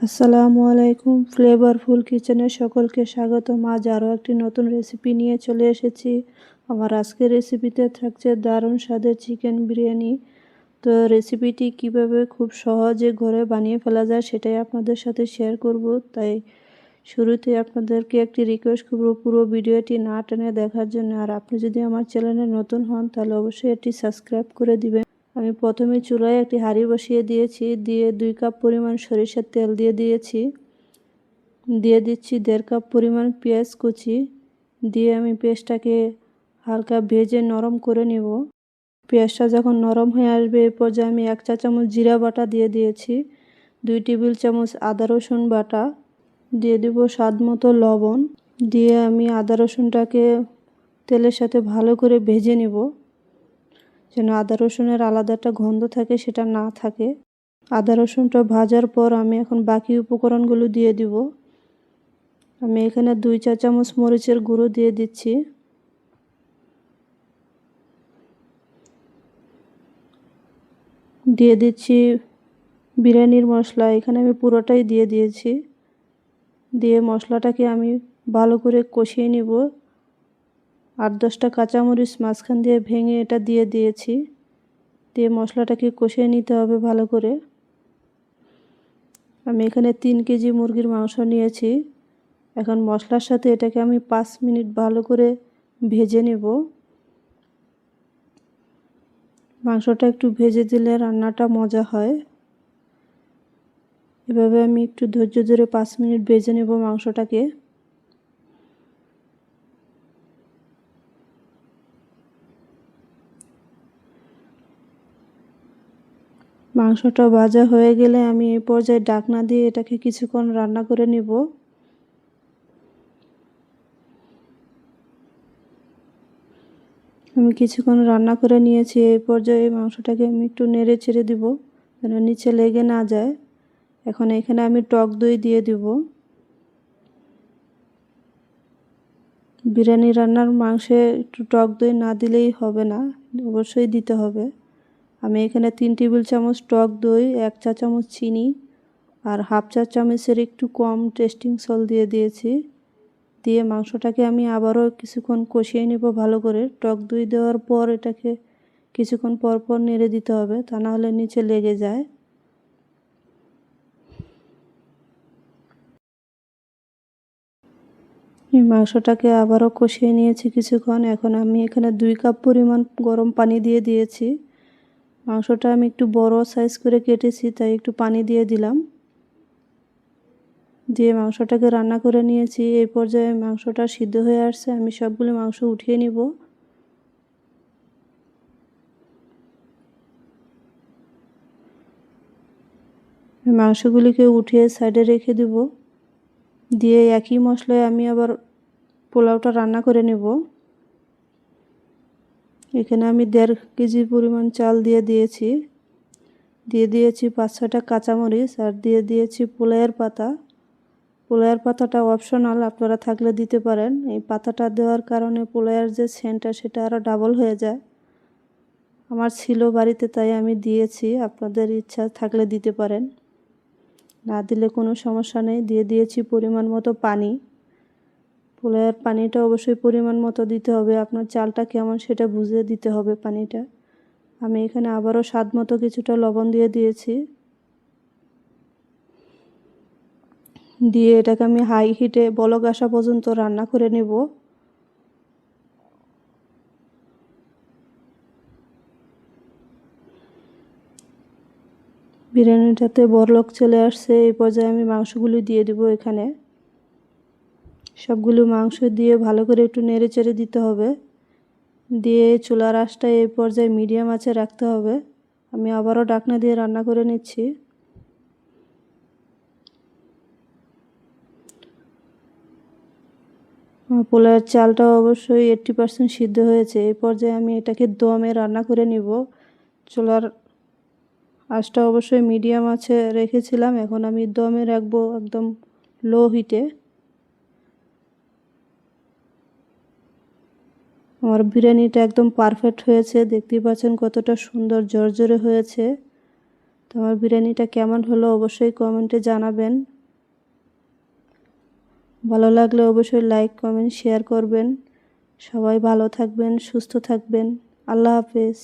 আসসালামু আলাইকুম ফ্লেভারফুল কিচেনে সকলকে স্বাগতম। আজ আরও একটি নতুন রেসিপি নিয়ে চলে এসেছি। আমার আজকের রেসিপিতে থাকছে দারুণ স্বাদের চিকেন বিরিয়ানি। তো রেসিপিটি কীভাবে খুব সহজে ঘরে বানিয়ে ফেলা যায় সেটাই আপনাদের সাথে শেয়ার করব। তাই শুরুতে আপনাদেরকে একটি রিকোয়েস্ট করব পুরো ভিডিওটি না টেনে দেখার জন্য। আর আপনি যদি আমার চ্যানেলে নতুন হন, তাহলে অবশ্যই এটি সাবস্ক্রাইব করে দিবেন। আমি প্রথমে চুলায় একটি হাঁড়ি বসিয়ে দিয়েছি, দিয়ে দুই কাপ পরিমাণ সরিষার তেল দিয়ে দিয়েছি। দিয়ে দিচ্ছি দেড় কাপ পরিমাণ পেঁয়াজ কুচি। দিয়ে আমি পেঁয়াজটাকে হালকা ভেজে নরম করে নেব। পেঁয়াজটা যখন নরম হয়ে আসবে, এ পর্যায়ে আমি এক চা চামচ জিরা বাটা দিয়ে দিয়েছি, দুই টেবিল চামচ আদা রসুন বাটা। দিয়ে দেবো স্বাদ মতো লবণ। দিয়ে আমি আদা রসুনটাকে তেলের সাথে ভালো করে ভেজে নেব। যেন আদা রসুনের আলাদা একটা গন্ধ থাকে, সেটা না থাকে। আদা রসুনটা ভাজার পর আমি এখন বাকি উপকরণগুলো দিয়ে দিব। আমি এখানে দুই চা চামচ মরিচের গুঁড়ো দিয়ে দিচ্ছি। দিয়ে দিচ্ছি বিরিয়ানির মশলা, এখানে আমি পুরোটাই দিয়ে দিয়েছি। দিয়ে মশলাটাকে আমি ভালো করে কষিয়ে নিব। আট দশটা কাঁচামরিচ মাঝখান দিয়ে ভেঙে এটা দিয়ে দিয়েছি। দিয়ে মশলাটাকে কষিয়ে নিতে হবে ভালো করে। আমি এখানে তিন কেজি মুরগির মাংস নিয়েছি। এখন মশলার সাথে এটাকে আমি পাঁচ মিনিট ভালো করে ভেজে নেব। মাংসটা একটু ভেজে দিলে রান্নাটা মজা হয়। এভাবে আমি একটু ধৈর্য ধরে পাঁচ মিনিট ভেজে নেব মাংসটাকে। মাংসটা ভাজা হয়ে গেলে আমি এই পর্যায়ে ডাকনা দিয়ে এটাকে কিছুক্ষণ রান্না করে নিব। আমি কিছুক্ষণ রান্না করে নিয়েছি, এই পর্যায়ে মাংসটাকে আমি একটু নেড়ে ছেড়ে দিব যেন নিচে লেগে না যায়। এখন এখানে আমি টক দই দিয়ে দিব। বিরিয়ানি রান্নার মাংসে একটু টক দই না দিলেই হবে না, অবশ্যই দিতে হবে। আমি এখানে তিন টেবিল চামচ টক দই, এক চা চামচ চিনি আর হাফ চা চামচের একটু কম টেস্টিং সল দিয়ে দিয়েছি। দিয়ে মাংসটাকে আমি আবারও কিছুক্ষণ কষিয়ে নেব ভালো করে। টক দই দেওয়ার পর এটাকে কিছুক্ষণ পর পর নেড়ে দিতে হবে, তা না হলে নিচে লেগে যায়। মাংসটাকে আবারও কষিয়ে নিয়েছি কিছুক্ষণ। এখন আমি এখানে দুই কাপ পরিমাণ গরম পানি দিয়ে দিয়েছি। মাংসটা আমি একটু বড় সাইজ করে কেটেছি, তাই একটু পানি দিয়ে দিলাম। দিয়ে মাংসটাকে রান্না করে নিয়েছি। এই পর্যায়ে মাংসটা সিদ্ধ হয়ে আসছে, আমি সবগুলো মাংস উঠিয়ে নিব। মাংসগুলিকে উঠিয়ে সাইডে রেখে দেব। দিয়ে একই মশলায় আমি আবার পোলাওটা রান্না করে নেব। এখানে আমি দেড় কেজি পরিমাণ চাল দিয়ে দিয়েছি। দিয়ে দিয়েছি পাঁচ ছটা কাঁচামরিচ আর দিয়ে দিয়েছি পোলাইয়ের পাতা। পোলাইয়ের পাতাটা অপশনাল আপনারা থাকলে দিতে পারেন। এই পাতাটা দেওয়ার কারণে পোলাইয়ের যে সেন্টটা, সেটা আরও ডাবল হয়ে যায়। আমার ছিল বাড়িতে, তাই আমি দিয়েছি। আপনাদের ইচ্ছা থাকলে দিতে পারেন। না দিলে কোনো সমস্যা নেই। দিয়ে দিয়েছি পরিমাণ মতো পানি। পোলাওয়ের পানিটা অবশ্যই পরিমাণ মতো দিতে হবে। আপনার চালটা কেমন সেটা বুঝে দিতে হবে পানিটা। আমি এখানে আবারও স্বাদ মতো কিছুটা লবণ দিয়ে দিয়েছি। দিয়ে এটাকে আমি হাই হিটে বলক আসা পর্যন্ত রান্না করে নেব। বিরিয়ানিটাতে বরলক চলে আসছে, এই পর্যায়ে আমি মাংসগুলি দিয়ে দিব এখানে। সবগুলো মাংস দিয়ে ভালো করে একটু নেড়ে চেড়ে দিতে হবে। দিয়ে চুলার আঁচটা এই পর্যায়ে মিডিয়াম আঁচে রাখতে হবে। আমি আবারও ডাকনা দিয়ে রান্না করে নিচ্ছি। পোলার চালটা অবশ্যই এইট্টি পারসেন্ট সিদ্ধ হয়েছে। এই পর্যায়ে আমি এটাকে দমে রান্না করে নিব। চুলার আঁচটা অবশ্যই মিডিয়াম আছে রেখেছিলাম। এখন আমি দমে রাখব একদম লো হিটে আমার বিরিয়ানিটা একদম পারফেক্ট হয়েছে। দেখতেই পাচ্ছেন কতটা সুন্দর জর্জরে হয়েছে। তো আমার বিরিয়ানিটা কেমন হলো অবশ্যই কমেন্টে জানাবেন। ভালো লাগলে অবশ্যই লাইক কমেন্ট শেয়ার করবেন। সবাই ভালো থাকবেন, সুস্থ থাকবেন। আল্লাহ হাফেজ।